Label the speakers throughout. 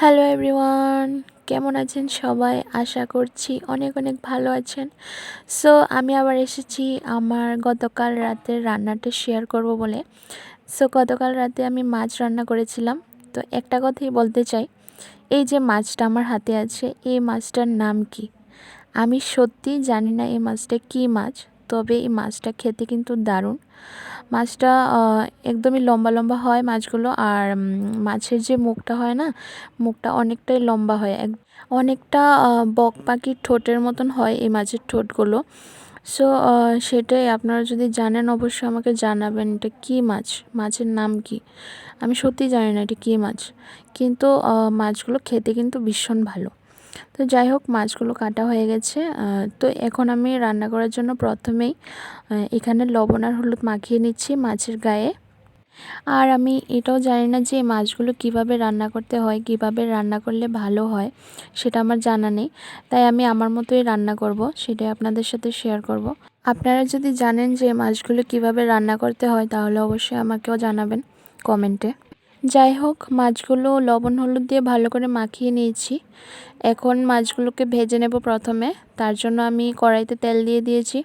Speaker 1: Hello everyone কেমন আছেন সবাই? আশা করছি অনেক অনেক ভালো আছেন। সো আমি আবার এসেছি আমার গতকাল রাতের রান্নাটা শেয়ার করব বলে। সো গতকাল রাতে আমি মাছ রান্না করেছিলাম। তো একটা কথাই বলতে চাই, এই যে মাছটা আমার হাতে আছে, এই মাছটার নাম কি? আমি সত্যি জানি না এই মাছটা কী মাছ। তবে এই মাছটা খেতে কিন্তু দারুণ। মাছটা একদমই লম্বা লম্বা হয় মাছগুলো আর মাছের যে মুখটা হয় না, মুখটা অনেকটাই লম্বা হয়। অনেকটা বক পাখির ঠোঁটের মতন হয় এই মাছের ঠোঁটগুলো। সো সেটাই আপনারা যদি জানেন অবশ্যই আমাকে জানাবেন এটা কী মাছ, মাছের নাম কি? আমি সত্যি জানি না এটা কী মাছ। কিন্তু মাছগুলো খেতে কিন্তু ভীষণ ভালো। তো যাই হোক, মাছগুলো কাটা হয়ে গেছে। তো এখন আমি রান্না করার জন্য প্রথমেই এখানে লবণ আর হলুদ মাখিয়ে নিচ্ছি মাছের গায়ে। আর আমি এটাও জানি না যে মাছগুলো কীভাবে রান্না করতে হয়, কীভাবে রান্না করলে ভালো হয়, সেটা আমার জানা নেই। তাই আমি আমার মতোই রান্না করব, সেটাই আপনাদের সাথে শেয়ার করব। আপনারা যদি জানেন যে মাছগুলো কীভাবে রান্না করতে হয়, তাহলে অবশ্যই আমাকেও জানাবেন কমেন্টে। যাই হোক, মাছগুলো লবণ হলুদ দিয়ে ভালো করে মাখিয়ে নিয়েছি। এখন মাছগুলোকে ভেজে নেব প্রথমে। তার জন্য আমি কড়াইতে তেল দিয়ে দিয়েছি।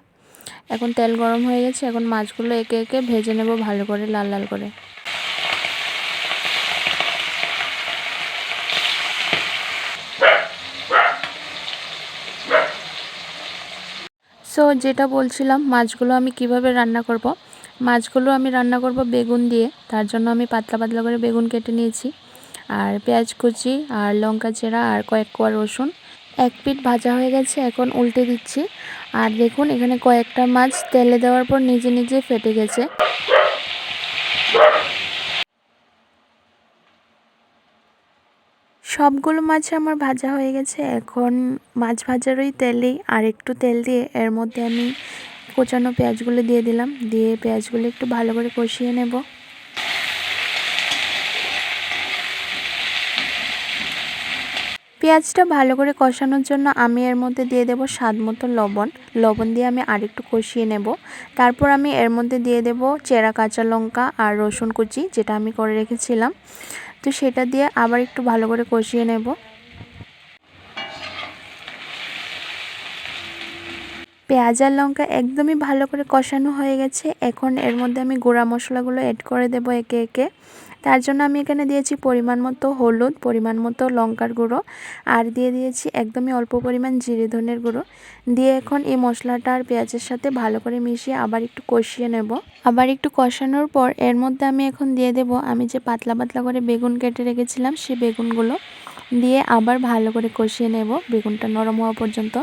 Speaker 1: এখন তেল গরম হয়ে গেছে। এখন মাছগুলো একে একে ভেজে নেব ভালো করে, লাল লাল করে। সো যেটা বলছিলাম, মাছগুলো আমি কীভাবে রান্না করব? মাছগুলো আমি রান্না করব বেগুন দিয়ে। তার জন্য আমি পাতলা পাতলা করে বেগুন কেটে নিয়েছি। আর পেঁয়াজ কুচি, আর লঙ্কা চেরা, আর কয়েক কোয়া রসুন। এক পিঠ ভাজা হয়ে গেছে, এখন উল্টে দিচ্ছি। আর দেখুন, এখানে কয়েকটা মাছ তেলে দেওয়ার পর নিজে নিজে ফেটে গেছে। সবগুলো মাছ আমার ভাজা হয়ে গেছে। এখন মাছ ভাজার ওই তেলেই আর একটু তেল দিয়ে এর মধ্যে আমি কোচানো পেঁয়াজগুলো দিয়ে দিলাম। দিয়ে পেঁয়াজগুলো একটু ভালো করে কষিয়ে নেব। পেঁয়াজটা ভালো করে কষানোর জন্য আমি এর মধ্যে দিয়ে দেব স্বাদ মতো লবণ। লবণ দিয়ে আমি আরেকটু কষিয়ে নেব। তারপর আমি এর মধ্যে দিয়ে দেব চেরা কাঁচা লঙ্কা আর রসুন কুচি, যেটা আমি করে রেখেছিলাম। তো সেটা দিয়ে আবার একটু ভালো করে কষিয়ে নেব। পেঁয়াজ আর লঙ্কা একদমই ভালো করে কষানো হয়ে গেছে। এখন এর মধ্যে আমি গুঁড়া মশলাগুলো অ্যাড করে দেব একে একে। তার জন্য আমি এখানে দিয়েছি পরিমাণ মতো হলুদ, পরিমাণ মতো লঙ্কার গুঁড়ো আর দিয়ে দিয়েছি একদমই অল্প পরিমাণ জিরে ধনের গুঁড়ো। দিয়ে এখন এই মশলাটা আর পেঁয়াজের সাথে ভালো করে মিশিয়ে আবার একটু কষিয়ে নেব। আবার একটু কষানোর পর এর মধ্যে আমি এখন দিয়ে দেব আমি যে পাতলা পাতলা করে বেগুন কেটে রেখেছিলাম সেই বেগুনগুলো। দিয়ে আবার ভালো করে কষিয়ে নেব বেগুনটা নরম হওয়া পর্যন্ত।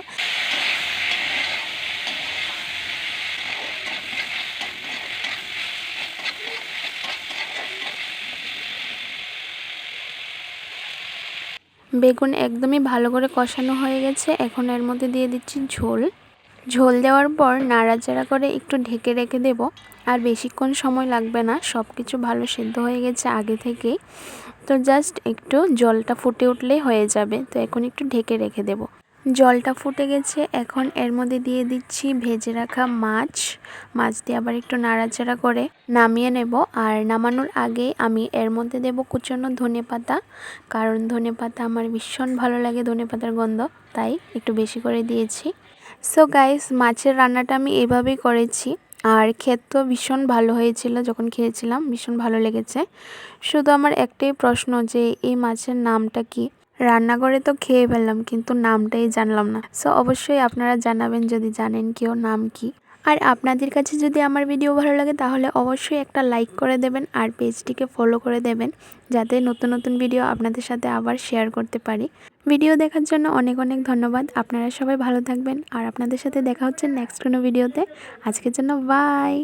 Speaker 1: বেগুন একদমই ভালো করে কষানো হয়ে গেছে। এখন এর মধ্যে দিয়ে দিচ্ছি ঝোল। ঝোল দেওয়ার পর নাড়াচাড়া করে একটু ঢেকে রেখে দেব। আর বেশিক্ষণ সময় লাগবে না সব কিছু ভালো সেদ্ধ হয়ে গেছে আগে থেকেই। তো জাস্ট একটু জলটা ফুটে উঠলেই হয়ে যাবে। তো এখন একটু ঢেকে রেখে দেবো। জলটা ফুটে গেছে। এখন এর মধ্যে দিয়ে দিচ্ছি ভেজে রাখা মাছ। মাছ দিয়ে আবার একটু নাড়াচাড়া করে নামিয়ে নেব। আর নামানোর আগে আমি এর মধ্যে দেব কুচনো ধনে পাতা। কারণ ধনে পাতা আমার ভীষণ ভালো লাগে, ধনে পাতার গন্ধ। তাই একটু বেশি করে দিয়েছি। সো গাইস মাছের রান্নাটা আমি এভাবেই করেছি। আর খেতে ভীষণ ভালো হয়েছিল যখন খেয়েছিলাম, ভীষণ ভালো লেগেছে। শুধু আমার একটাই প্রশ্ন যে এই মাছের নামটা কি? রান্না করে তো খেয়ে ফেললাম, কিন্তু নামটাই জানলাম না। সো অবশ্যই আপনারা জানাবেন যদি জানেন কেউ নাম কি। আর আপনাদের কাছে যদি আমার ভিডিও ভালো লাগে, তাহলে অবশ্যই একটা লাইক করে দেবেন আর পেজটিকে ফলো করে দেবেন, যাতে নতুন নতুন ভিডিও আপনাদের সাথে আবার শেয়ার করতে পারি। ভিডিও দেখার জন্য অনেক অনেক ধন্যবাদ। আপনারা সবাই ভালো থাকবেন, আর আপনাদের সাথে দেখা হচ্ছে নেক্সট কোনো ভিডিওতে আজকের জন্য বাই